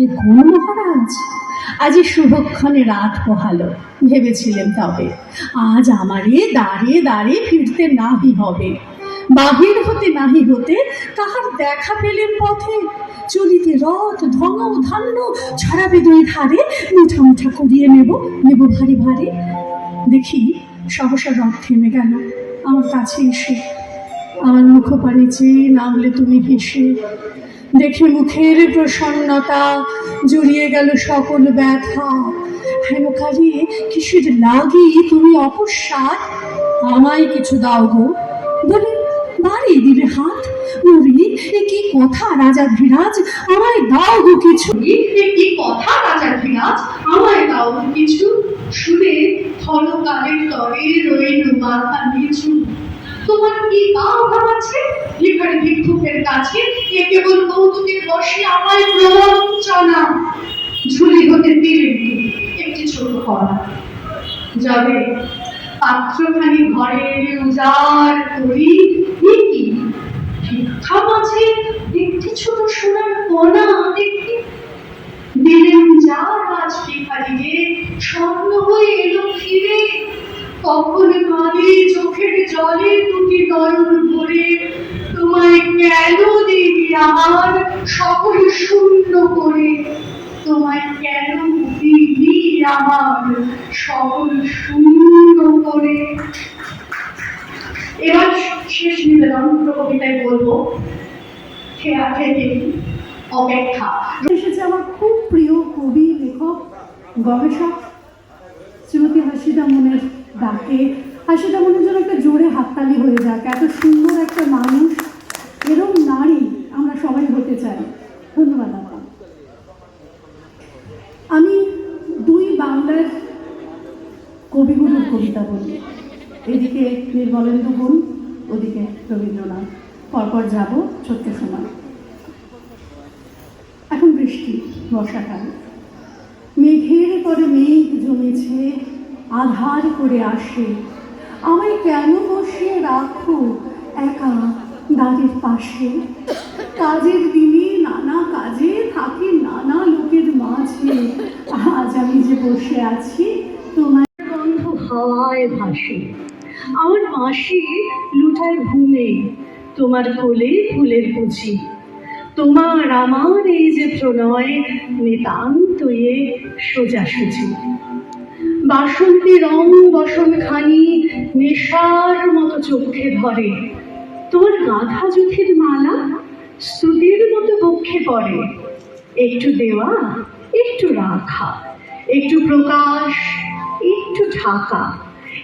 এ কোন মহারাজ? আজ শুভক্ষণে রাত পোহালো ভেবেছিলেন তবে। আজ আমারে দাঁড়িয়ে দাঁড়িয়ে ফিরতে নাহি হবে। বাহির হতে নাহি হতে তাহার দেখা পেলেন পথে। চলিতে রথ, ধন, ধান্য ছড়াবে দুই ধারে। মুঠা মুঠা করিয়ে নেব নেব ভারী ভারী। দেখি, সহসা রথ থেমে গেল। আমার কাছে এসে আমার মুখপানে চেয়ে নামলে তুমি হেসে দেখে মুখের প্রসন্নতা জড়িয়ে গেল সকল ব্যথা। হেন কালে কিসের লাগি তুমি অপস্মাত আমায় কিছু দাও গো। বলে, বাড়ি দিলে হাত ওরে এ কি কথা রাজা ধীরাজ? আমায় দাও গো কিছু। কি কথা রাজা ধীরাজ? আমায় দাও কিছু। শুনে থলকালের তরে রইল মাথা নিচু। তোমার কি আছে? ভিক্ষুকের কাছে এ কেবল কৌতুকের বসে আমায় প্রবঞ্চনা। ঝুলি হতে তীর একটি ছোট কড়া যাবে পাত্রখানি ঘরের উজাড় করি। একটি ছোট সোনার জলে দুটি নয়ন ভরে তোমায় কেন দেবী আমার সকল শূন্য করে? তোমায় কেন দিবি আমার সকল শূন্য করে? এবার শেষ নিবেদন কবিতায় বলব খেয়া থেকে অপেক্ষা। এসেছে আমার খুব প্রিয় কবি, লেখক, গবেষক, শ্রীমতী হাসিদা মনের ডাকে হাসিদা মনের জন্য একটা জোরে হাততালি হয়ে যাক, এত সুন্দর একটা মানুষ এরকম নারী আমরা সবাই হতে চাই। ধন্যবাদ আমি দুই বাংলার কবিগুলোর কবিতা বলি। এদিকে নির্মলেন্দু গুণ, ওদিকে রবীন্দ্রনাথ। পরপর যাব ছোট্ট সময়। এখন বৃষ্টি, বর্ষাকাল। মেঘের পরে মেঘ জমেছে, আধার করে আসে আমায় কেন বসিয়ে রাখো একা দাঁড়ির পাশে? কাজের দিনে নানা কাজে থাকে নানা লোকের মাঝে। আজ আমি যে বসে আছি, তোমার গন্ধ হাওয়ায় ভাসে। আমার মাসি লুটায় ঘুমে, তোমার কোলে ফুলের কুচি। তোমার আমার এই যে প্রণয় নিতান্ত সোজাসুজি। বাসন্তী রং বসন খানি নেশার মতো চোখে ধরে। তোমার গাধা যুথির মালা স্তুতির মতো বক্ষে পড়ে। একটু দেওয়া, একটু রাখা, একটু প্রকাশ, একটু ঢাকা,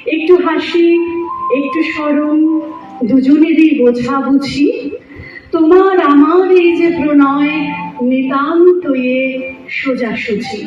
একটু হাসি, একটু স্মরণ, দুজনেরই বোঝা বুঝি তোমার আমার এই যে প্রণয় নিতান্ত এ সোজাসুজি।